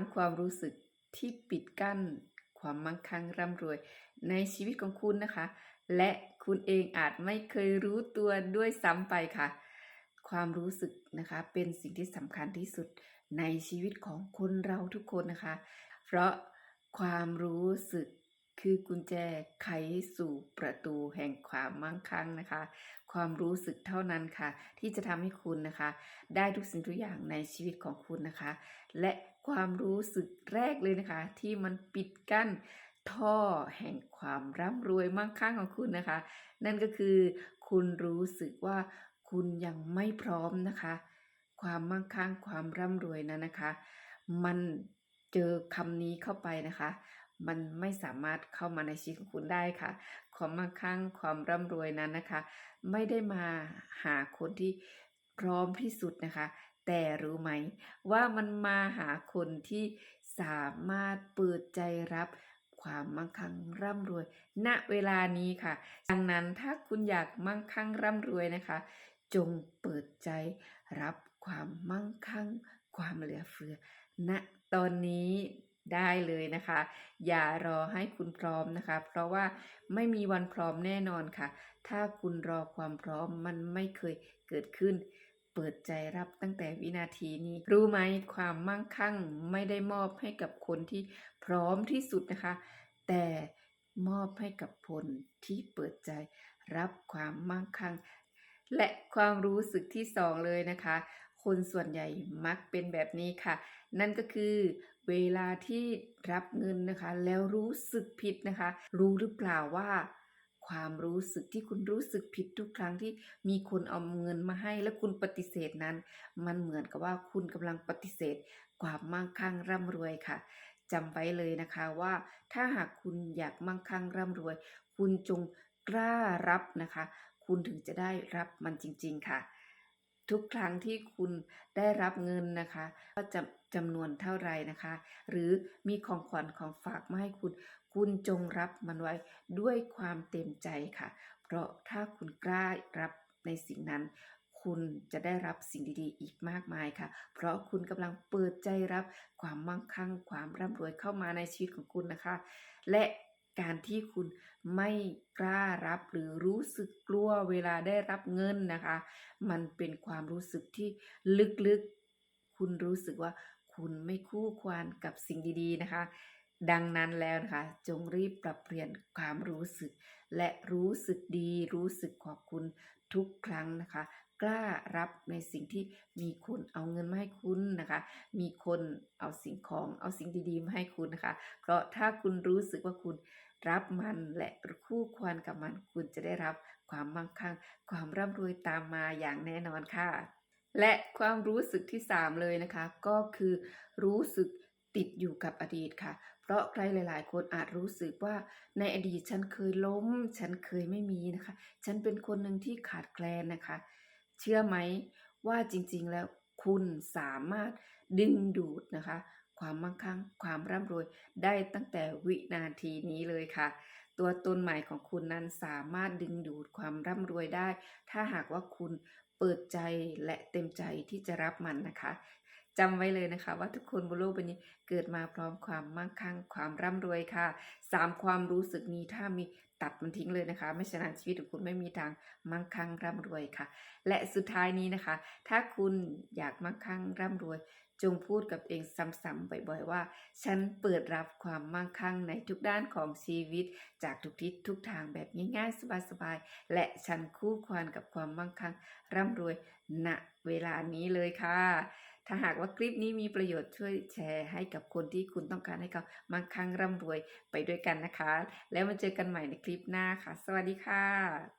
งความรู้สึกที่ปิดกั้น ความมั่งคั่งร่ำรวย ในชีวิตของคุณนะคะ และคุณเองอาจไม่เคยรู้ตัวด้วยซ้ำไปค่ะ ความรู้สึกนะคะ เป็นสิ่งที่สำคัญที่สุดในชีวิตของคนเราทุกคนนะคะ เพราะความรู้สึก คือกุญแจไขสู่ประตูแห่งความมั่งคั่งนะคะ ความรู้สึกเท่านั้นค่ะ ที่จะทำให้คุณนะคะ ได้ทุกสิ่งทุกอย่างในชีวิตของคุณนะคะ และความรู้สึกแรกเลยนะคะ ที่มันปิดกั้นท่อแห่งความร่ำรวยมั่งคั่งของคุณนะคะ นั่นก็คือคุณรู้สึกว่าคุณยังไม่พร้อมนะคะ ความมั่งคั่งความร่ำรวยนั้นนะคะ มันเจอคำนี้เข้าไปนะคะ มันไม่สามารถเข้ามาในชีวิตของคุณได้ค่ะ ความมั่งคั่งความร่ำรวยนั้นนะคะ ไม่ได้มาหาคนที่พร้อมที่สุดนะคะ แต่รู้ไหม ว่ามันมาหาคนที่สามารถเปิดใจรับความมั่งคั่งร่ำรวย ณเวลานี้ค่ะ ดังนั้นถ้าคุณอยากมั่งคั่งร่ำรวยนะคะ จงเปิดใจรับความมั่งคั่ง ความเหลือเฟือ ณตอนนี้ ได้เลยนะคะ อย่ารอให้คุณพร้อมนะคะ เพราะว่าไม่มีวันพร้อมแน่นอนค่ะ ถ้าคุณรอความพร้อมมันไม่เคยเกิดขึ้น เปิดใจรับตั้งแต่วินาทีนี้ รู้ไหมความมั่งคั่งไม่ได้มอบให้กับคนที่พร้อมที่สุดนะคะ แต่มอบให้กับคนที่เปิดใจรับความมั่งคั่ง และความรู้สึกที่สองเลยนะคะ คนส่วนใหญ่มักเป็นแบบนี้ค่ะ นั่นก็คือเวลาที่รับเงินนะคะ แล้วรู้สึกผิดนะคะ รู้หรือเปล่าว่าความรู้สึกที่คุณรู้สึกผิดทุกครั้งที่มีคนเอาเงินมาให้และคุณปฏิเสธนั้น มันเหมือนกับว่าคุณกำลังปฏิเสธความมั่งคั่งร่ำรวยค่ะจำไว้เลยนะคะว่าถ้าหากคุณอยากมั่งคั่งร่ำรวย คุณจงกล้ารับนะคะ คุณถึงจะได้รับมันจริง ๆค่ะ ทุกครั้งที่คุณได้รับเงินนะคะว่าจะจำนวนเท่าไรนะคะ หรือมีของขวัญของฝากมาให้คุณ คุณจงรับมันไว้ด้วยความเต็มใจค่ะ เพราะถ้าคุณกล้ารับในสิ่งนั้น คุณจะได้รับสิ่งดีๆ อีกมากมายค่ะ เพราะคุณกำลังเปิดใจรับความมั่งคั่ง ความร่ำรวยเข้ามาในชีวิตของคุณนะคะ และ การที่คุณไม่กล้ารับหรือรู้สึกกลัวเวลาได้รับเงินนะคะ มันเป็นความรู้สึกที่ลึกๆ คุณรู้สึกว่าคุณไม่คู่ควรกับสิ่งดีๆนะคะ ดังนั้นแล้วนะคะ จงรีบปรับเปลี่ยนความรู้สึก และรู้สึกดีรู้สึกขอบคุณทุกครั้งนะคะ กล้ารับในสิ่งที่มีคนเอาเงินมาให้คุณนะคะ มีคนเอาสิ่งของเอาสิ่งดีๆมาให้คุณนะคะ เพราะถ้าคุณรู้สึกว่าคุณรับมันและคู่ควรกับมันคุณจะได้รับความมั่งคั่ง ความร่ำรวยตามมาอย่างแน่นอนค่ะ และความรู้สึกที่ 3 เลยนะคะ ก็คือรู้สึกติดอยู่กับอดีตค่ะ ราะใครหลายๆ คนอาจรู้สึกว่าในอดีตฉันเคยล้ม ฉันเคยไม่มีนะคะ ฉันเป็นคนหนึ่งที่ขาดแคลนนะคะ เชื่อไหมว่าจริงๆแล้วคุณสามารถดึงดูดนะคะ ความมั่งคั่งความร่ำรวยได้ตั้งแต่วินาทีนี้เลยค่ะ ตัวตนใหม่ของคุณนั้นสามารถดึงดูดความร่ำรวยได้ ถ้าหากว่าคุณเปิดใจและเต็มใจที่จะรับมันนะคะ จำไว้เลยนะคะ ว่าทุกคนบนโลกใบนี้เกิดมาพร้อมความมั่งคั่งความร่ำรวยค่ะ3ความรู้สึกนี้ถ้ามีตัดมันทิ้งเลยนะคะ ไม่ฉะนั้นชีวิตของคุณไม่มีทางมั่งคั่งร่ำรวยค่ะ และสุดท้ายนี้นะคะ ถ้าคุณอยากมั่งคั่งร่ำรวย จงพูดกับเองซ้ำๆบ่อยๆว่า ฉันเปิดรับความมั่งคั่งในทุกด้านของชีวิต จากทุกทิศทุกทางแบบง่ายๆสบายๆและฉันคู่ควรกับความมั่งคั่งร่ำรวยณเวลานี้เลยค่ะ ถ้าหากว่าคลิปนี้มีประโยชน์ช่วยแชร์ให้กับคนที่คุณต้องการให้เขามั่งคั่งร่ำรวยไปด้วยกันนะคะ แล้วมาเจอกันใหม่ในคลิปหน้าค่ะ สวัสดีค่ะ